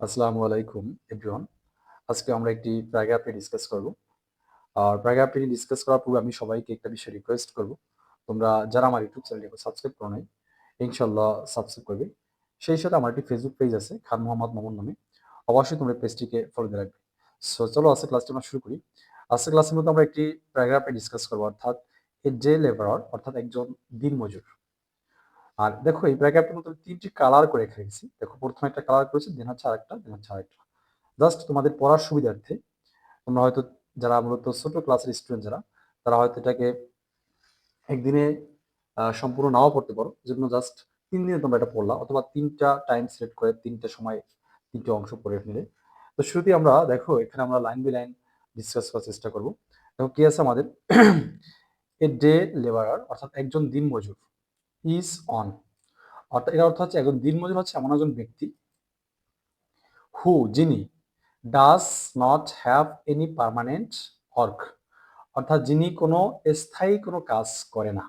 আসসালামু আলাইকুম এভরিওয়ান আজকে আমরা একটি প্যারাগ্রাফে ডিসকাস করব। আর প্যারাগ্রাফে ডিসকাস করার পূর্বে আমি সবাইকে একটা বিষয় রিকোয়েস্ট করব। তোমরা যারা আমার ইউটিউব চ্যানেলটিকে সাবস্ক্রাইব করো নাই ইনশাল্লাহ সাবস্ক্রাইব করবে। সেই সাথে আমার একটি ফেসবুক পেজ আছে, খান মোহাম্মদ মামুন নামে। অবশ্যই তোমরা পেজটিকে ফলো দিয়ে রাখবে। সো চলো আজকে ক্লাসটি আমরা শুরু করি। আজকে ক্লাসের মধ্যে আমরা একটি প্যারাগ্রাফে ডিসকাস করব, অর্থাৎ এ ডে লেবারার অর্থাৎ একজন দিনমজুর। আর দেখো, এই প্যারাগ্রাফের মধ্যে তিনটি কালার করে রেখেছি দেখো, প্রথমে একটা কালার করেছি দেন হচ্ছে আরেকটা দেন হচ্ছে আরেকটা। জাস্ট তোমাদের পড়ার সুবিধার্থে, তোমরা হয়তো যারা মূলত ছোট ক্লাসের স্টুডেন্ট যারা, তারা হয়তো এটাকে একদিনে সম্পূর্ণ নাও পড়তে পারো। জন্য জাস্ট তিন দিনে তোমরা এটা পড়লা, অথবা তিনটা টাইম সিলেক্ট করে তিনটা সময়, তিনটে অংশ পড়ে নিলে। তো শুরুতেই আমরা, দেখো, এখানে আমরা লাইন বাই লাইন ডিসকাস করার চেষ্টা করব। দেখো, কি আছে আমাদের? এ ডে লেবারার অর্থাৎ একজন দিন মজুর। ইজ অন অর্থাৎ এর অর্থ হচ্ছে একজন দিনমজুর হচ্ছে এমন একজন ব্যক্তি হু যিনি does not have any permanent work অর্থাৎ যিনি কোনো স্থায়ী কোনো কাজ করে না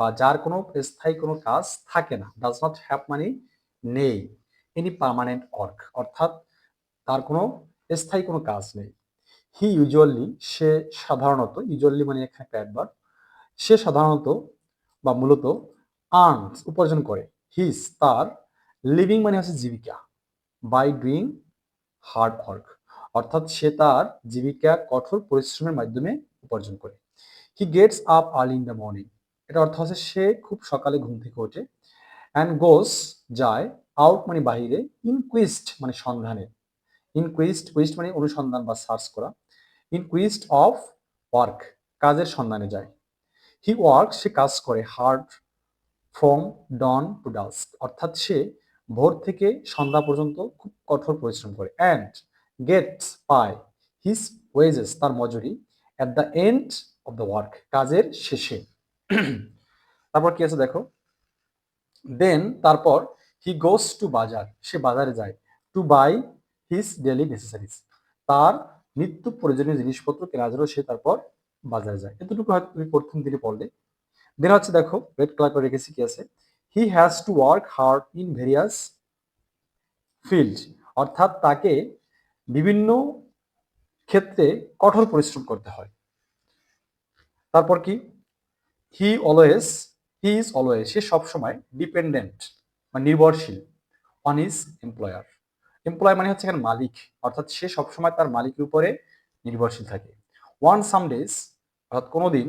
বা যার কোনো স্থায়ী কোনো কাজ থাকে না ডাজ নট হ্যাভ মানে নেই এনি পার্মানেন্ট ওয়ার্ক অর্থাৎ তার কোনো স্থায়ী কোনো কাজ নেই। হি ইউজুয়ালি সে সাধারণত ইউজুয়ালি মানে একটা অ্যাডভার সে সাধারণত বা মূলত আর্নস উপার্জন করে। হিস তার লিভিং মানে হচ্ছে জীবিকা বাই ডুইং হার্ড ওয়ার্ক অর্থাৎ সে তার জীবিকা কঠোর পরিশ্রমের মাধ্যমে উপার্জন করে। He gets up early in the morning এটা অর্থ হচ্ছে সে খুব সকালে ঘুম থেকে ওঠে অ্যান্ড গোস যায় আউট মানে বাহিরে ইনকুইস্ট মানে সন্ধানে। ইনকুইস্ট কুইস্ট মানে অনুসন্ধান বা সার্চ করা। ইনকুইস্ট অফ ওয়ার্ক কাজের সন্ধানে যায়। হি ওয়ার্ক সে কাজ করে hard from dawn to dusk অর্থাৎ সে ভোর থেকে সন্ধ্যা পর্যন্ত খুব কঠোর পরিশ্রম করে। অ্যান্ড গেটস পায় হিস ওয়েজেস তার মজুরি at the end of the work কাজের শেষে। তারপর কি আছে দেখো? দেন তারপর হি গোস টু বাজার, সে বাজারে যায় to buy his daily necessaries তার নিত্য প্রয়োজনীয় জিনিসপত্র কেনার জন্য সে তারপর বাজারে যায়। এতটুকু হয়তো তুমি প্রথম দিনে পড়লে। দেন হচ্ছে দেখো রেড কালার করে রেখেছি কি আছে? He has to work hard in various field অর্থাৎ তাকে বিভিন্ন ক্ষেত্রে কঠোর পরিশ্রম করতে হয়। তারপর কি? He always he is always সে সবসময় ডিপেন্ডেন্ট বা নির্ভরশীল অন ইজ এমপ্লয়ার এমপ্লয় মানে হচ্ছে এখানে মালিক, অর্থাৎ সে সবসময় তার মালিকের উপরে নির্ভরশীল থাকে। ওয়ান সাম ডেজ অর্থাৎ কোনোদিন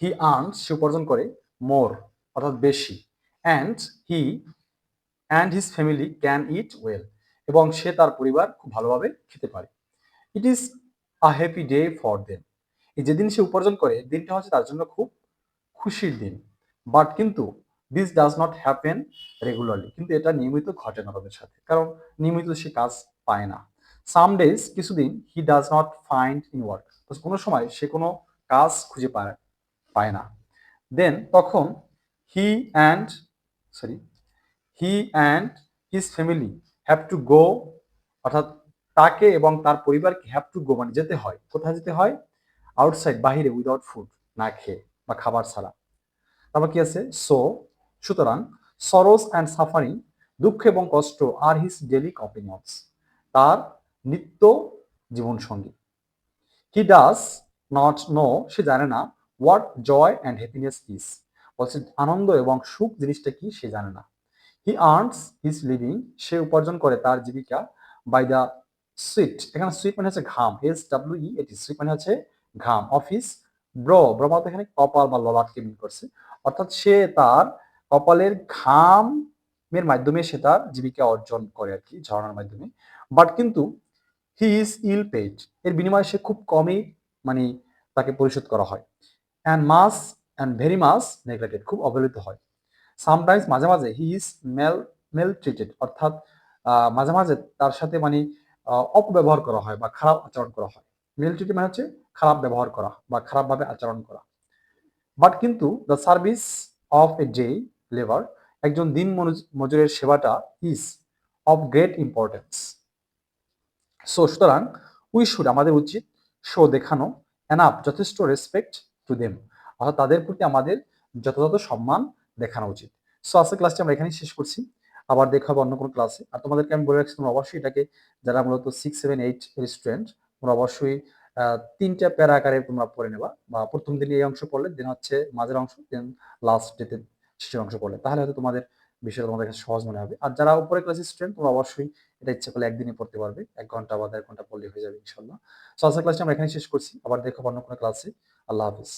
হি আর্নস সে উপার্জন করে মোর অর্থাৎ বেশি। And he and his family can eat well এবং সে তার পরিবার খুব ভালোভাবে খেতে পারে। It is a happy day for them এই যেদিন সে উপার্জন করে, দিনটা হচ্ছে তার জন্য খুব খুশির দিন। বাট কিন্তু this does not happen regularly কিন্তু এটা নিয়মিত ঘটে না তাদের সাথে। কারণ নিয়মিত সে কাজ পায় না। সাম ডেজ কিছুদিন he does not find in work কোনো সময় সে কোনো কাজ খুঁজে পায় পায় না। দেন তখন he and sorry he and his family have to go অর্থাৎ তাকে এবং তার পরিবারকে হ্যাভ টু গো মানে যেতে হয়। কোথায় যেতে হয়? আউটসাইড বাহিরে উইদাউট ফুড না খেয়ে বা খাবার ছাড়া। তারপর কি আছে? সো সুতরাং সরোস অ্যান্ড সাফারিং, দুঃখ এবং কষ্ট আর হিজ ডেলি কম্পিনিয়ন্স তার নিত্য জীবন সঙ্গী হি ডাস নট নো সে জানে না what joy and happiness is বলছে, আনন্দ এবং সুখ জিনিসটা কি সে জানে না। হি আর্নস হিজ লিভিং সে উপার্জন করে তার জীবিকা বাই দ্য সুইট এখানে সুইট মানে হচ্ছে ঘাম। এস ডাব্লিউ ই এটি সুইট মানে হচ্ছে ঘাম। অফিস ব্র ব্র মানে এখানে কপাল বা ললাটকে মিন করছে। অর্থাৎ সে তার কপালের ঘামের মাধ্যমে সে তার জীবিকা অর্জন করে আর কি ঝর্ণার মাধ্যমে। বাট কিন্তু হি ইজ ইল পেড এর বিনিময়ে সে খুব কমই মানে তাকে পরিশোধ করা হয়। And much and very much neglected খুব অবহেলিত হয়। সামটাইমস মাঝে মাঝে he is mal maltreated অর্থাৎ মাঝে মাঝে তার সাথে মানে অপব্যবহার করা হয় বা খারাপ আচরণ করা হয়। মেল ট্রিটেড মানে হচ্ছে খারাপ ব্যবহার করা বা খারাপভাবে আচরণ করা। বাট কিন্তু the service of a day labour একজন দিন মজুরের সেবাটা is of great importance so সুতরাং উই শুড আমাদের উচিত শো দেখানো এনাফ যথেষ্ট রেসপেক্ট টু দেম অর্থাৎ তাদের প্রতি আমাদের যথাযথ সম্মান দেখানো উচিত। সো আজকে ক্লাসটি আমরা এখানেই শেষ করছি। আবার দেখা হবে অন্য কোনো ক্লাসে আর তোমাদেরকে আমি বলে রাখছি, তোমরা অবশ্যই এটাকে যারা মূলত সিক্স সেভেন এইট স্টুডেন্ট তোমরা অবশ্যই তিনটা প্যারা আকারে তোমরা পড়ে নেবা। বা প্রথম দিনে এই অংশ পড়লে দেন হচ্ছে মাঝের অংশ দেন লাস্ট ডেতে শেষের অংশ পড়লে। তাহলে হয়তো তোমাদের বিষয়টা তোমাদের কাছে সহজ মনে হবে। আর যারা উপরে ক্লাসের স্টুডেন্ট তোমরা অবশ্যই এটা ইচ্ছে করলে একদিনই পড়তে পারবে। এক ঘণ্টা বা দেড় ঘণ্টা পড়লে হয়ে যাবে ইনশাল্লাহ সো আজকের ক্লাসটা আমরা এখানে শেষ করছি। আবার দেখো অন্য কোনো ক্লাসে আল্লাহ হাফিজ।